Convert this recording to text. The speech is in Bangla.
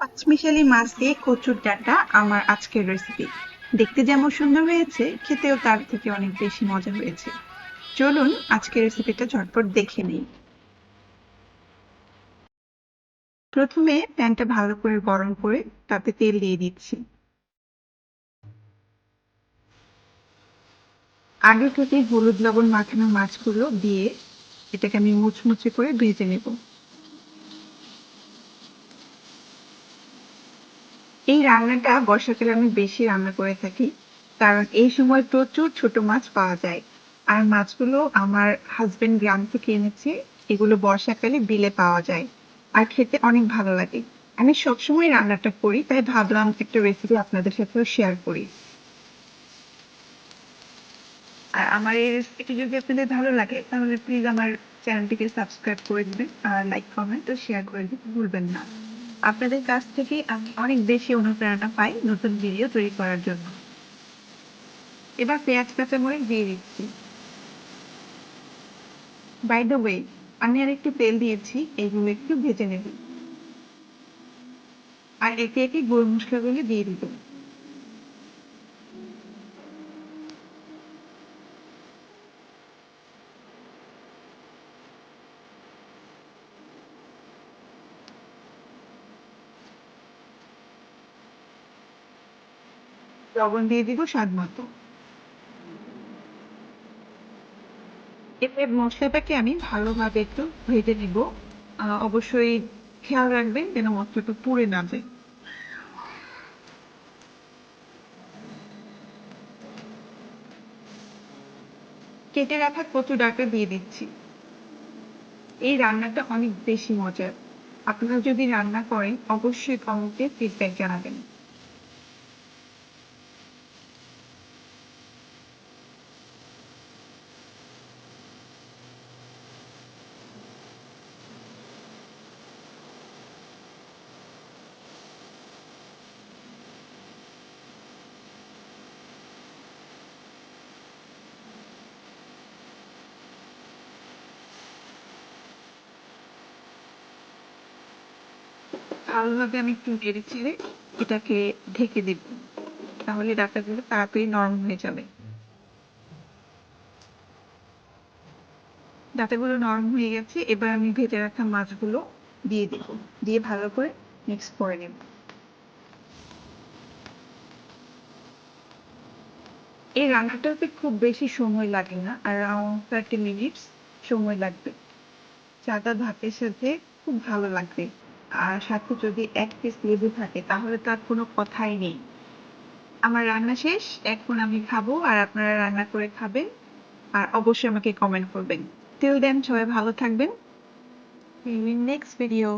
পাঁচমিশালি মাছ দিয়ে কচুর ডাঁটা আমার আজকের রেসিপি দেখতে যেমন সুন্দর হয়েছে, খেতেও তার থেকে অনেক বেশি মজা হয়েছে। চলুন আজকের রেসিপিটা ঝটপট দেখে নিই। প্রথমে প্যানটা ভালো করে গরম করে তাতে তেল দিয়ে দিচ্ছি। আগে থেকে হলুদ লবণ মাখানো মাছগুলো দিয়ে এটাকে আমি মুচমুচে করে ভেজে নেব। এই রান্নাটা বর্ষাকালে আমি বেশি রান্না করে থাকি, কারণ এই সময় প্রচুর ছোট মাছ পাওয়া যায়। আর মাছগুলো আমার হাজবেন্ড গ্রাম থেকে এনেছে, এগুলো বর্ষাকালে বিলে পাওয়া যায়। আর খেতে অনেক ভালো লাগে। আমি সবসময় রান্নাটা করি, তাই ভাবলাম একটা রেসিপি আপনাদের সাথেও শেয়ার করি। আর আমার এই রেসিপিটি যদি আপনাদের ভালো লাগে, তাহলে প্লিজ আমার চ্যানেলটিকে সাবস্ক্রাইব করে দিবেন, আর লাইক কমেন্ট ও শেয়ার করে দিতে ভুলবেন না। আপনাদের কাছ থেকে আমি, অনেক বেশি অনুপ্রেরণা পাই নতুন ভিডিও তৈরি করার জন্য। এবার পেঁয়াজ কাঁচা কাঁচামরিচ দিয়ে দিচ্ছি। বাই দ্য ওয়ে আমি আর একটু তেল দিয়েছি, এইগুলো একটু ভেজে নেব। আর একে একে গোল মশলাগুলো দিয়ে দিব লবণ দিয়ে দিব স্বাদ মতো। এবার মশলাটাকে আমি ভালোভাবে একটু ভেজে নিব। অবশ্যই খেয়াল রাখবেন যেন মশলাটা পুড়ে না যায়। কেটে রাখা কচু ডাঁটা দিয়ে দিচ্ছি। এই রান্নাটা অনেক বেশি মজার। আপনারা যদি রান্না করেন, অবশ্যই কমেন্টে ফিডব্যাক জানাবেন। ভালোভাবে আমি একটু নেড়ে চেড়ে এটাকে ঢেকে দেব। তাহলে ডাটাগুলো তাড়াতাড়ি নরম হয়ে যাবে। ডাটাগুলো নরম হয়ে গেছে, এবার আমি ভেজে রাখা মাছগুলো দিয়ে দেব। দিয়ে ভালো করে মিক্স করে নেব। এই রান্নাটাতে খুব বেশি সময় লাগে না অ্যারাউন্ড থার্টি মিনিটস সময় লাগবে। চাটা ভাতের সাথে খুব ভালো লাগবে। সাথে যদি এক পিস লেবু থাকে, তাহলে তো আর কোনো কথাই নেই। আমার রান্না শেষ, এখন আমি খাব আর আপনারা রান্না করে খাবেন আর অবশ্যই আমাকে কমেন্ট করবেন। টিল দেন সবাই ভালো থাকবেন। Next video